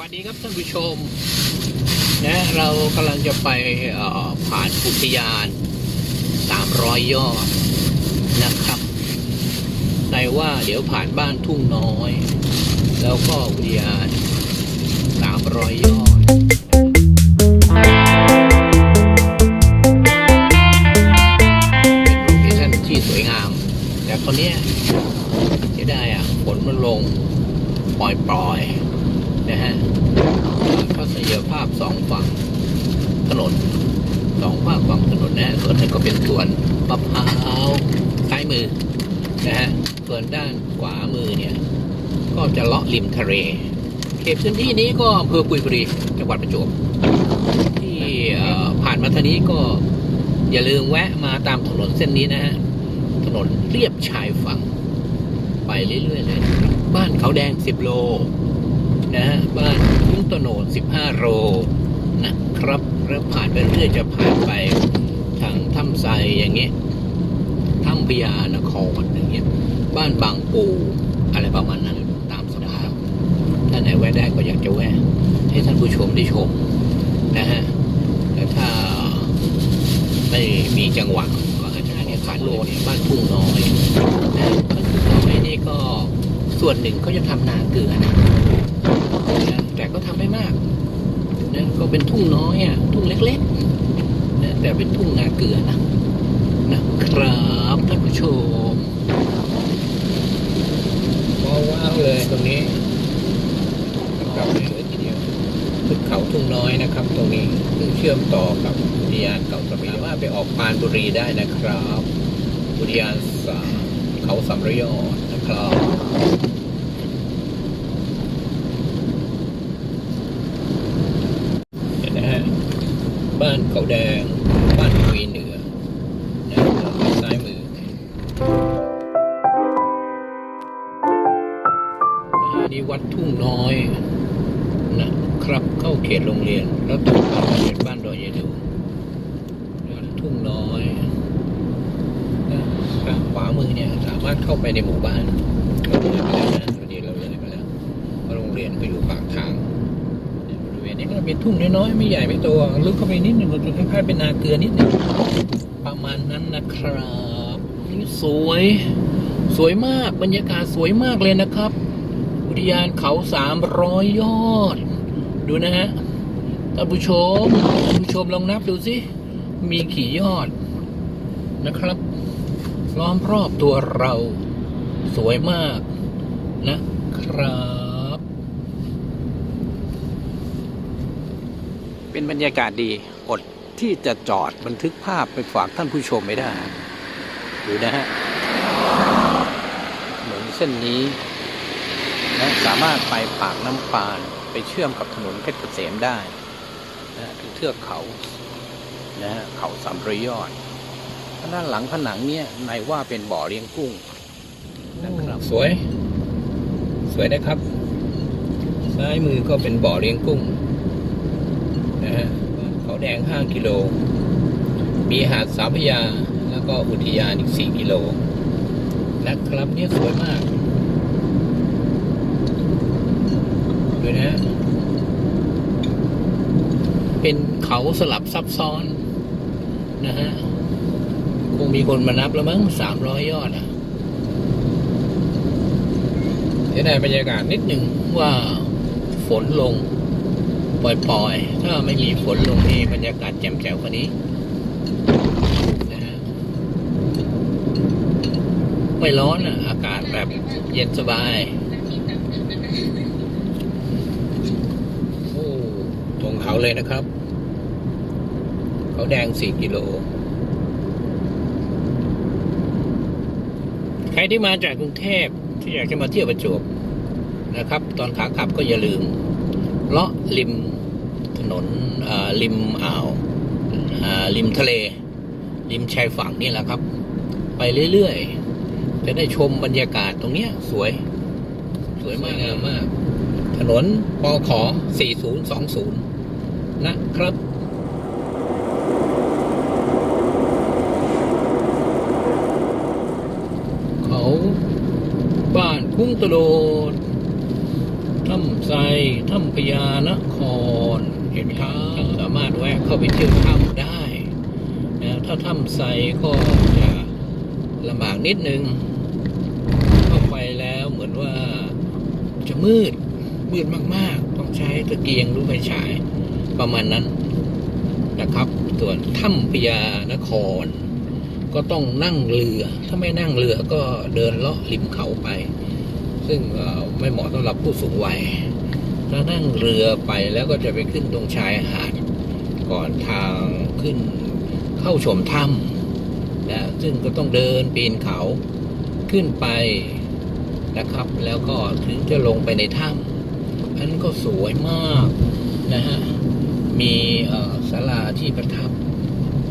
วัสดีครับท่านผู้ชมนะเรากำลังจะไปผ่านอุทยาน300ยอดนะครับในว่าเดี๋ยวผ่านบ้านทุ่งน้อย แล้วก็อุทยาน300ยอดเป็นโลเคชั่นที่สวยงาม แต่ตอนนี้ยจะได้อะฝนมันลงปล่อยๆ นะฮะทัศนียภาพสองฝั่งถนนสองฝั่งฝั่งถนนนะฮะส่วนนึงก็เป็นสวนมะพร้าวซ้ายมือนะฮะส่วนด้านขวามือเนี่ย ก็จะเลาะริมทะเลเขตพื้นที่นี้ก็อำเภอกุยบุรีจังหวัดประจวบที่ผ่านมาทางนี้ก็อย่าลืมแวะมาตามถนนเส้นนี้นะฮะถนนเรียบชายฝั่ง ไปเรื่อยๆเลยบ้านเขาแดง10โล นะฮะบ้านทุ่งตโนด15โลนะครับแล้วผ่านไปเรื่อยจะผ่านไปทางถ้ำไซอย่างเงี้ยถ้ำพญานครอย่างเงี้ยบ้านบางปูอะไรประมาณนั้นตามสภาพถ้าไหนแวะได้ก็อยากจะแวะ ให้ท่านผู้ชมได้ชมนะฮะแล้วถ้าไม่มีจังหวะก็อาจจะเนี่ยผ่านโลเนี่ยบ้านทุ่งน้อยบ้านทุ่งน้อยนี่ก็ส่วนหนึ่งเขาจะทำนาเกลือนะ นะแต่ก็ทำไม่มากนะก็เป็นทุ่งน้อยอะทุ่งเล็กๆนะแต่เป็นทุ่งนาเกลือนะนะครับท่านผู้ชมว้าวๆเลยตรงนี้กลับสวยทีเดียวขึ้นเขาทุ่งน้อยนะครับ ตรงนี้ซึ่งเชื่อมต่อกับอุทยานเขาสมิงว่าไปออกปานบุรีได้นะครับ อุทยานสาเขาสำรยอดนะครับ เห็นนะฮะ บ้านเขาแดง บ้านคุยเหนือนะครับซ้ายมือนะฮะนี่วัดทุ่งน้อยนะครับเข้าเขตโรงเรียน แล้วต่อไปก็เป็นบ้านดอยยายดูวัดทุ่งน้อยนะทางขวามือเนี่ยสามารถเข้าไปในหมู่บ้าน อยไม่ใหญ่ไม่โตลึกเข้าไปนิดหนึ่งก็คล้ายๆเป็นนาเกลือนิดหนึ่งประมาณนั้นนะครับนี่สวย สวยมากบรรยากาศสวยมากเลยนะครับ อุทยานเขาสามร้อยยอด ดูนะฮะท่านผู้ชมผู้ชมลองนับดูสิมีกี่ยอดนะครับ ล้อมรอบตัวเรา สวยมากนะครับ เป็นบรรยากาศดีอดที่จะจอดบันทึกภาพไปฝากท่านผู้ชมไม่ได้ ดูนะฮะถนนเส้นนี้นะสามารถไปปากน้ำปานไปเชื่อมกับถนนเพชรเกษมได้นะถึงเทือกเขานะฮะเขาสามระยอดด้านหลังผนังเนี่ยในว่าเป็นบ่อเลี้ยงกุ้งนะครับสวย สวยนะครับ ซ้ายมือก็เป็นบ่อเลี้ยงกุ้ง ฮะเขาแดง 5 กิโล มีหาดสามพยา แล้วก็อุทยานอีก 4 กิโล นะครับเนี่ยสวยมากดูนะฮะเป็นเขาสลับซับซ้อน นะฮะ คงมีคนมานับแล้วมั้ง300ยอดอะจะได้บรรยากาศนิดหนึ่งว่าฝนลง ปล่อยๆ ถ้าไม่มีฝนลงนี่บรรยากาศแจ่มแจ๋วกว่านี้นะฮะไม่ร้อนอะ อากาศแบบเย็นสบายโอ้ตรงเขาเลยนะครับ เขาแดงสี่กิโล ใครที่มาจากกรุงเทพที่อยากจะมาเที่ยวประจวบนะครับ ตอนขากลับก็อย่าลืม เลาะริมถนนอ่าริมอ่าวอ่าริมทะเล ริมชายฝั่งนี่แหละครับ ไปเรื่อยๆ จะได้ชมบรรยากาศตรงเนี้ยสวย สวยมากงามมาก ถนนปอขอ 4020 นะครับเขาบ้านคุ้งตะโลด ถ้ำไทรถ้ำพญานคร เห็นไหมครับสามารถแวะเข้าไปเที่ยวถ้ำได้นะถ้าถ้ำไทรก็จะลำบากนิดนึง เข้าไปแล้วเหมือนว่าจะมืด มืดมากๆ ต้องใช้ตะเกียงหรือไฟฉายประมาณนั้นนะครับ ส่วนถ้ำพญานคร ก็ต้องนั่งเรือ ถ้าไม่นั่งเรือก็เดินเลาะริมเขาไป ซึ่งไม่เหมาะสำหรับผู้สูงวัยถ้านั่งเรือไปแล้วก็จะไปขึ้นตรงชายหาด ก่อนทางขึ้นเข้าชมถ้ำนะซึ่งก็ต้องเดินปีนเขาขึ้นไปนะครับ แล้วก็ถึงจะลงไปในถ้ำอันนก็สวยมากนะฮะมีศาลาที่ประทับ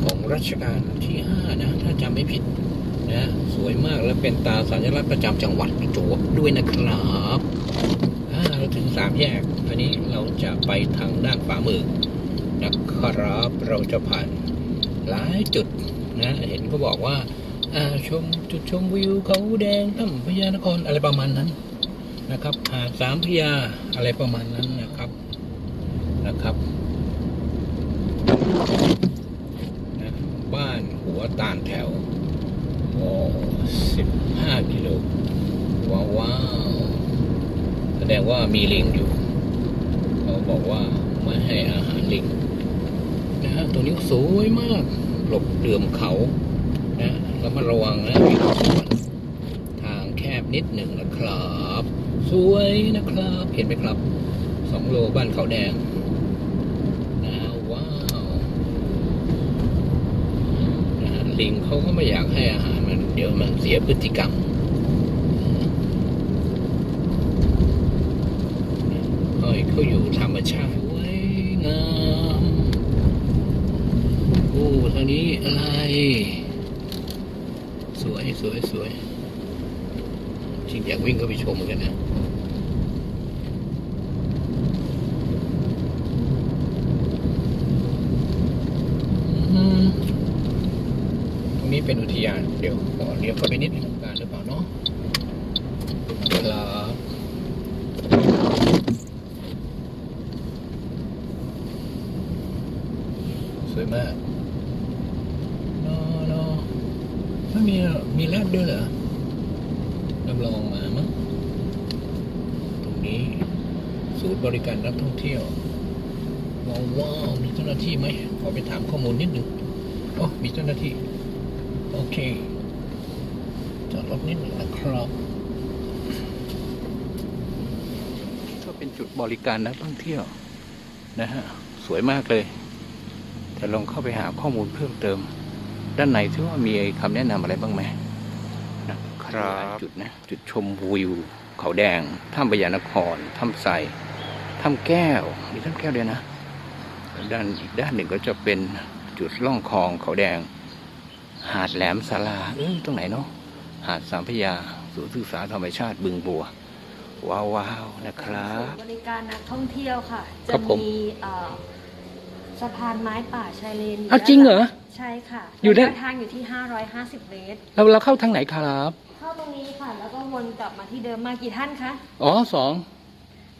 ของรัชกาลที่ห้านะ ถ้าจำไม่ผิด นะสวยมากและเป็นตาสัญลักษณ์ประจำจังหวัดประจวบด้วยนะครับเราถึงสามแยกอันนี้เราจะไปทางด้านขวามือนะครับเราจะผ่านหลายจุดนะ เห็นเขาบอกว่าชมจุดชมวิวเขาแดงถ้ำพญานครอะไรประมาณนั้นนะครับหาดสามพญาอะไรประมาณนั้นนะครับนะครับนะบ้านหัวตาลแถว สิบห้ากิโลว้าวว้าวแสดงว่ามีลิงอยู่ เขาบอกว่าไม่ให้อาหารลิงนะฮะตรงนี้สวยมาก หลบเดือมเขานะแล้วมาระวังนะมีสวนทางแคบนิดหนึ่งนะครับ สวยนะครับ เห็นไหมครับสองโลบ้านเขาแดง นะว้าว นะฮะ ลิงเขาก็ไม่อยากให้อาหารมัน เดี๋ยวมันเสียพฤติกรรมเขาให้เขาอยู่ธรรมชาติสวยงามโอ้ทางนี้อะไร สวยสวยสวยจริงอยากวิ่งเข้าไปชมกันนะอืม เป็นอุทยาน เดี๋ยวขอเลี้ยวเข้าไปนิดนึงการหรือเปล่าเนาะครับสวยมากนอนอไม่มีมีแรดด้วยเหรอจำลองมามั้งตรงนี้ศูนย์บริการนักท่องเที่ยวว้าวว้ามีเจ้าหน้าที่ไหมขอไปถามข้อมูลนิดหนึ่งโอ้มีเจ้าหน้าที่ โอเค จอดรถนิดหนึ่งนะครับก็เป็นจุดบริการนักท่องเที่ยวนะฮะ สวยมากเลย แต่ลองเข้าไปหาข้อมูลเพิ่มเติม ด้านในที่ว่ามีคำแนะนำอะไรบ้างไหมนะครับจุดนะจุดชมวิว เขาแดงถ้ำพญานครถ้ำไทรถ้ำแก้วมีถ้ำแก้วด้วยนะ ด้านอีกด้านหนึ่งก็จะเป็นจุดล่องคลองเขาแดง หาดแหลมสาลาเออตรงไหนเนาะหาดสามพระยาศูนย์ศึกษาธรรมชาติบึงบัว ว้าวว้าวนะครับ บริการนักท่องเที่ยวค่ะครัจะบผม มีเอ่อสะพานไม้ป่าชายเลนอ้าวจริงเหรอ ใช่ค่ะอยู่ได้ระะทางอยู่ที่ 550 เมตร เราเราเข้าทางไหนครับ เข้าตรงนี้ค่ะ แล้วก็วนกลับมาที่เดิมมากี่ท่านคะ อ๋อสอง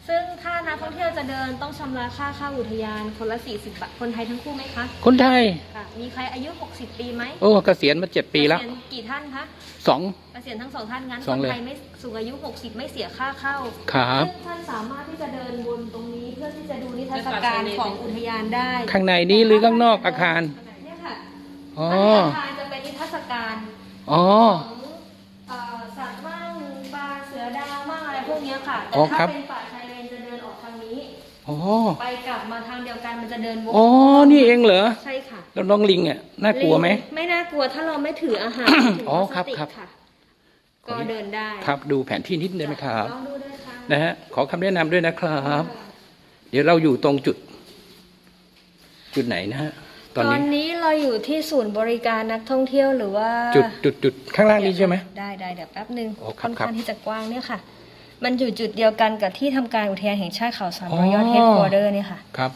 ซึ่งถ้านักท่องเที่ยวจะเดินต้องชำระค่าเข้าอุทยานคนละ 40 บาท คนไทยทั้งคู่ไหมคะคนไทย ค่ะมีใครอายุ 60 ปีไหมโอ้เกษียณมาเจ็ดปีแล้วเกษียณกี่ท่านคะสอง เกษียณทั้งสองท่านงั้นสองคนเลย ไทยไม่สูงอายุ 60 ไม่เสียค่าเข้าครับ ซึ่งท่านสามารถที่จะเดินวนตรงนี้เพื่อที่จะดูนิทรรศการของอุทยานได้ข้างในนี้หรือข้างนอกอาคารเนี่ยค่ะอ๋ออันนี้อาคารจะเป็นนิทรรศการ อ๋อ ของเอ่อสัตว์มั่งปลาเสือดาวมั่งอะไรพวกเนี้ยค่ะ แต่อ๋อครัถ้าบ เป็นป่า อ๋อ ไปกลับมาทางเดียวกันมันจะเดินวกอ๋อ นี่เองเหรอ ใช่ค่ะแล้วน้องลิงอะน่ากลัวไหม ไม่น่ากลัวถ้าเราไม่ถืออาหารถือ๋อพลาสติกครับค่ะก็เดินได้ ครับดูแผนที่นิดได้ไหมครับลองดูด้วยค่ะนะฮะขอคำแนะนำด้วยนะครับ เดี๋ยวเราอยู่ตรงจุด จุดไหนนะฮะตตออนนนี้นี้เราอยู่ที่ศูนย์บริการนักท่องเที่ยวหรือว่า จุดจุดจุดข้างล่างนี้ใช่ไหมได้ได้เดี๋ยวแป๊บหนึ่งโอ้ครัค่บอนครับข้างที่จะกว้างเนี่ยค่ะ มันอยู่จุดเดียวกันกับที่ทำการอุทยานแห่งชาติเขาสามอ๋อร้อยยอดเฮดควอเดอร์เนี่ยค่ะครับ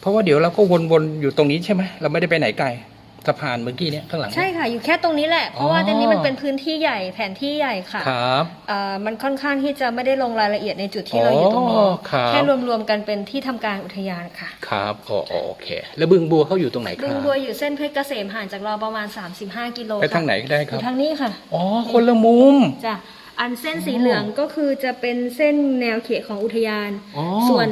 เพราะว่าเดี๋ยวเราก็วนๆอยู่ตรงนี้ใช่ไหมเราไม่ได้ไปไหนไกลสะพานเมื่อกี้เนี่ยข้างหลังใช่ค่ะ อยู่แค่ตรงนี้แหละ เพราะว่าอ๋อตรงนี้มันเป็นพื้นที่ใหญ่แผนที่ใหญ่ค่ะครับเอ่อมันค่อนข้างที่จะไม่ได้ลงรายละเอียดในจุดที่เราอยู่ตรงนี้อ๋อครับแค่รวมๆกันเป็นที่ทำการอุทยานค่ะ ครับอ๋ออ๋อโอเค แล้วบึงบัวเขาอยู่ตรงไหนคบึรังบบัวอยู่เส้นเพชรเกษมห่างจากเราประมาณ 35 กิโลไปค่ะทางไหนก็ได้อครับยู่ทางนี้ค่ะอ๋อคนละมุมจ้ะ อันเส้นสีอ๋อเหลืองก็คือจะเป็นเส้นแนวเขตของอุทยาน อ๋อส่วน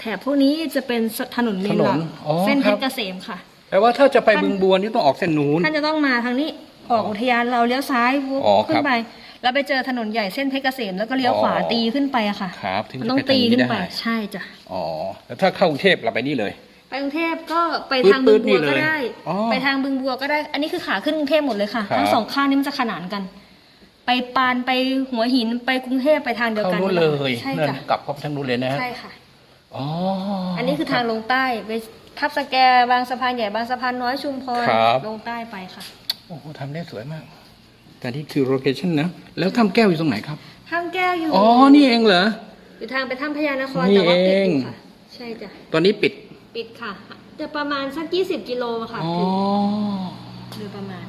แถบพวกนี้จะเป็นถนนเมนหลักถนนอ๋อเส้นเพครัชบรเกษมค่ะ แปลว่าถ้าจะไปบึงบัวนี่ต้องออกเส้นนู้น ท่านจะต้องมาทางนี้ออกอุทยานเราเลี้ยวซ้ายวุบอ๋อครับขึ้นไป แล้วไปเจอถนนใหญ่เส้นเพชรเกษมแล้วก็เลี้ยวขวาอ๋อตีขึ้นไปอะค่ะครับถึงมันจะต้องไปทางตีนี้ขึ้นได้ไปใช่จ้ะอ๋อแล้วถ้าเข้ากรุงเทพเราไปนี่เลย ไปกรุงเทพก็ไปปื๊ดทางปื๊บึดงนี่บัวเลยก็ได้ อ๋อไปทางบึงบัวก็ได้ อันนี้คือขาขึ้นกรุงเทพหมดเลยค่ะครับ ทั้งสองข้างนี้มันจะขนานกัน ไปปานไปหัวหินไปกรุงเทพไปทางเดียวเข้ากันนู้นเลยใช่นั่นจ้ะกลับเข้าไปทางนู้นเลยนะใช่ค่ะ อ๋ออัอันนี้คือทางลงใต้ไปทับสแกบางสะพานใหญ่บางสะพานน้อยชุมพรครับลงใต้ไปค่ะโอ้โหทำได้สวยมาก แต่นี่คือโลเคชั่นนะ แล้วถ้ำแก้วอยู่ตรงไหนครับ ถ้ำแก้วอยู่อ๋อ นี่เองเหรอ อยู่ทางไปถ้ำพญานครนี่แต่ว่าปิดอเองยู่ค่ะใช่จ้ะตอนนี้ปิด ปิดค่ะจะประมาณสัก 20 กิโลค่ะอ๋อ ถึงโดยประมาณ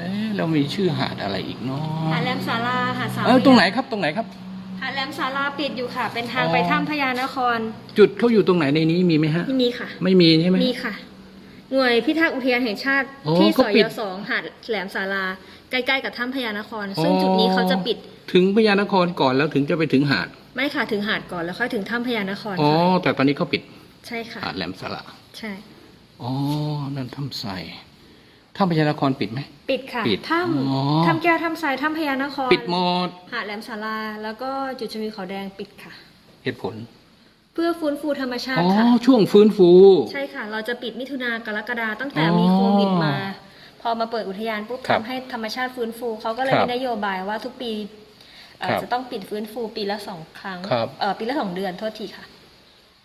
เอ๊ะเรามีชื่อหาดอะไรอีกเนาะหาดแหลมสาราหาดสามเออตรงไหนครับตรงไหนครับ หาดแหลมสาราปิดอยู่ค่ะ เป็นทางอ๋อไปถ้ำพญานคร จุดเขาอยู่ตรงไหนในนี้มีไหมฮะที่นี่ค่ะ ไม่มีใช่ไหมมีค่ะ หน่วยพิทักษ์อุทยานแห่งชาติอ๋อที่สเขาปิยดสองหาดแหลมสาราใกล้ๆกับถ้ำพญานคร ซึ่งอ๋อจุดนี้เขาจะปิด ถึงพญานครก่อนแล้วถึงจะไปถึงหาด ไม่ค่ะถึงหาดก่อนแล้วค่อยถึงถ้ำพญานครอ๋อค่ะแต่ตอนนี้เขาปิด ใช่ค่ะ หาดแหลมสละใช่ อ๋อ นั่นถ้ำใส ถ้ำพญานครปิดไหม ปิดค่ะปิดถ้อ๋อำถ้ำแก้วถ้ำทรายถ้ำพญานครปิดหมดหาดแหลมสาราแล้วก็จุดชมวิวเขาแดงปิดค่ะ เหตุผลเพื่อฟื้นฟูธรรมชาอ๋ติอค่ะ ช่วงฟื้นฟู ใช่ค่ะ เราจะปิดมิถุนากรกฎาตั้งแต่อ๋อมีโควิดมา พอมาเปิดอุทยานปุ๊บครับทำให้ธรรมชาติฟื้นฟูเขาก็เลยครับมีนโยบายว่าทุกปีเอ่อครับจะต้องปิดฟื้นฟูปีละสองครั้งครับ เออปีละสองเดือนโทษทีค่ะ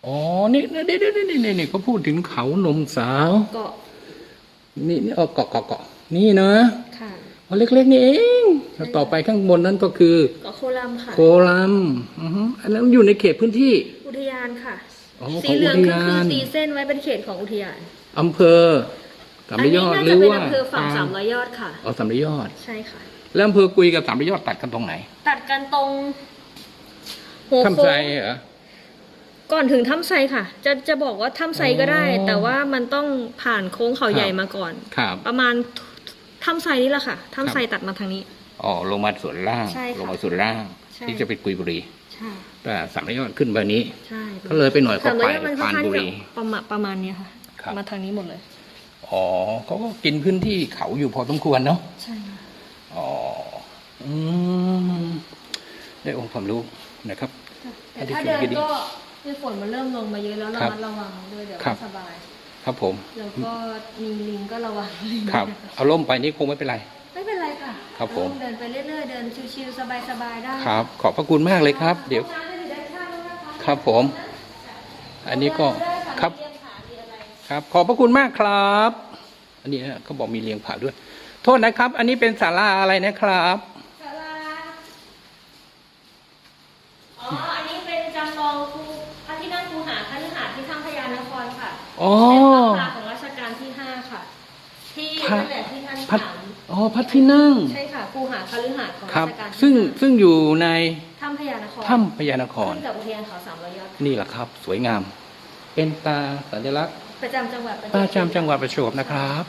อ๋อนี่นี่นี่นี่นี่นี่นี่เขาพูดถึงเขานมสาวก็ นี่นี่เออเกาะเกาะเกาะนี่นะค่ะอ๋อเล็กๆนี่เองแล้วต่อไปข้างบนนั้นก็คือเก็โคลัมค่ะ โคลัมอือฮึอันนั้นอยู่ในเขตพื้นที่ อุทยานค่ะอ๋อสีเหลืองของอุทขึ้นยานคือตีเส้นไว้เป็นเขตของอุทยานอำเภอสามอัร้อยยนี้อดน่าหรืจะอเป็นว่าอำเภอฝั่งสามร้อยยอดค่ะอ๋อสามร้อยยอดใช่ค่ะ แล้วอำเภอกุยกับสามร้อยยอดตัดกันตรงไหน ตัดกันตรงหัวทำโค้ใจงเหรอ ก่อนถึงถ้ำไซค่ะ จะจะบอกว่าถ้ำไซก็ได้ อ๋อแต่ว่ามันต้องผ่านโค้งเขาใหญ่ครับ มาก่อน ครับ ประมาณถ้ำไซนี่แหละค่ะถ้ำไซตัดมาทางนี้ อ๋อลงมาส่วนล่าง ใช่ค่ะลงมาส่วนล่าง ใช่ ที่จะไปกุยบุรี ใช่แต่สามร้อยยอดขึ้นแบบนี้ ใช่ก็เลยไปหน่อยก็สามไปร้อยยอดมันค่อนปานข้างบุจะรี ประมาณประมาณเนี้ยค่ะ ครับ มาทางนี้หมดเลย อ๋อเขาก็กินพื้นที่เขาอยู่พอสมควรเนาะ ใช่ค่ะอ๋อ อืม ได้องค์ความรู้นะครับ แต่ถ้าเดินก็ คือฝนมันเริ่มลงมาเยอะแล้วครัระบมัดระวังด้วยเดี๋ยวครัไม่บสบาย ครับผม แล้วก็มีลิงก็ระวังลิงครับด้วยนะคะเอาล่มไปนี่คงไม่เป็นไร ไม่เป็นไรค่ะ ครับผม เดินไปเรื่อยๆ เดินชิวๆสบายๆได้ ครับ ขอบพระคุณมากเลยครับ เดี๋ยวห้องน้ำจะอยู่ด้านข้างนะคะครับผม อันนี้ก็เดินได้ะครับมีเรียงผามีอะไรครับ ขอบพระคุณมากครับ อันนี้นะเขาบอกมีเลี้ยงผาด้วย โทษนะครับ อันนี้เป็นศาลาอะไรนะครับ ศาลาอ๋อ อันนี้เป็นจำลองครูพระที่นั่งครูหาคฤหาสน์ที่ถ้ำพญานครค่ะ อ๋อ เป็นพระพาของรัชกาลที่ห้าค่ะ ที่พระ นั่นแหละที่ท่านพระถามอ๋อพระที่นั่งใช่ค่ะครูหาคฤหาสน์ของครัรับ ชกาลที่ซึ่งห้าซึ่งอยู่ในถ้ำพญานครถ้ำพญานคร ขึ้นกับอุทยานเขาสามร้อยยอดนี่แหละครับ สวยงาม เป็นตาสัญลักษณ์ประจำจังหวัดประจำจังหวัดประจวบนะครับ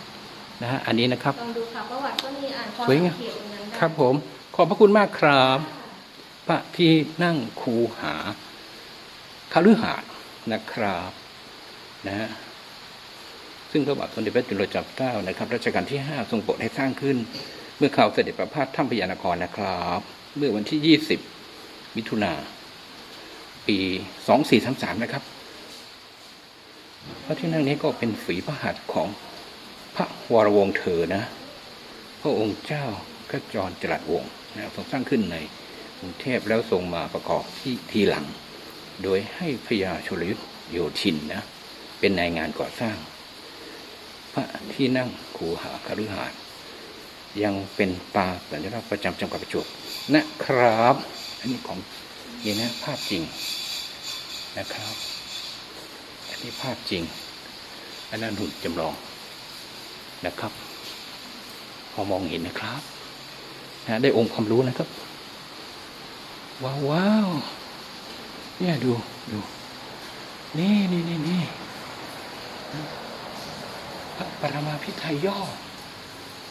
นะฮะอันนี้นะครับ ลองดูค่ะประวัติก็มีอ่านความสวยงาม เขียนตรงนั้นได้ครับผม ขอบพระคุณมากครับ พระที่นั่งคูหาคฤหาสน์นะครับ นะฮะซึ่งพระบาทสมเด็จพระจุลจอมเกล้านะครับรัชกาลที่ห้าทรงโปรดให้สร้างขึ้น เมื่อข่าวเสด็จประพาสถ้ำพญานครนะครับ เมื่อวันที่ยี่สิบมิถุนาปีสองสี่สามสามนะครับพระที่นั่งนี้ก็เป็นฝีพระหัตถ์ของพระวรวงศ์เธอนะ พระองค์เจ้าขจรจรัสวงศ์นะทรงสร้างขึ้นในกรุงเทพแล้วทรงมาประกอบที่ทีหลัง โดยให้พญาชลยุทธโยธินนะ เป็นนายงานก่อสร้าง พระที่นั่งคูหาคฤหาสน์ยังเป็นตาสัญลักษณ์ประจำจังหวัดประจวบนะครับ อันนี้ของนี่นะภาพจริงนะครับ อันนี้ภาพจริง อันนั้นหุ่นจำลองนะครับ พอมองเห็นนะครับนะได้องค์ความรู้นะครับ ว้าวว้าวเนี่ยดูดูนี่นี่นี่นี่ พระปรมาพิไทยย่อ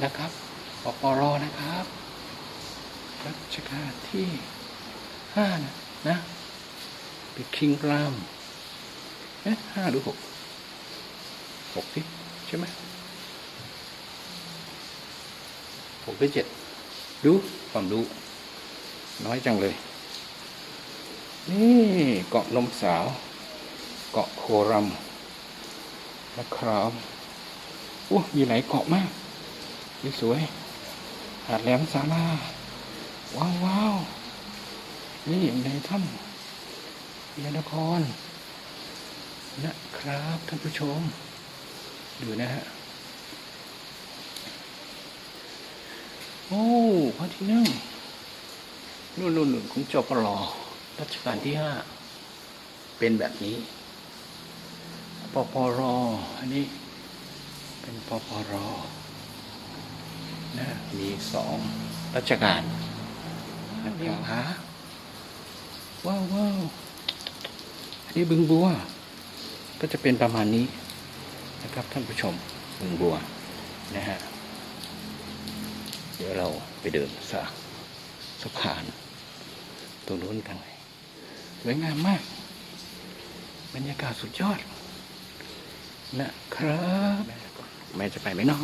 นะครับปปรนะครับรัชกาลที่ห้านะนะเป็นคิงรามเอ๊ะห้าหรือหกหกสิใช่ไหมหกหรือเจ็ดดูความรู้น้อยจังเลย นี่เกาะนมสาว เกาะโครัม นะครับโอ้มีหลายเกาะมากสวยหาดแหลมสาลาว้าวว้าวนี่ในถ้ำยานครนะครับท่านผู้ชม ดูนะฮะ โอ้พระที่นั่งนู่นนู่นนู่นของจปรรัชกาลที่ห้าเป็นแบบนี้ ปปรอันนี้เป็นปปรนะมีสองรัชกาลนะครับฮะว้าวว้าวอันนี้บึงบัว ก็จะเป็นประมาณนี้นะครับท่านผู้ชมบึงบัวนะฮะเดี๋ยวเราไปเดินสะสะพานตรงนู้นกันสวยงามมาก บรรยากาศสุดยอด นะครับ แม่จะไปไหมเนาะ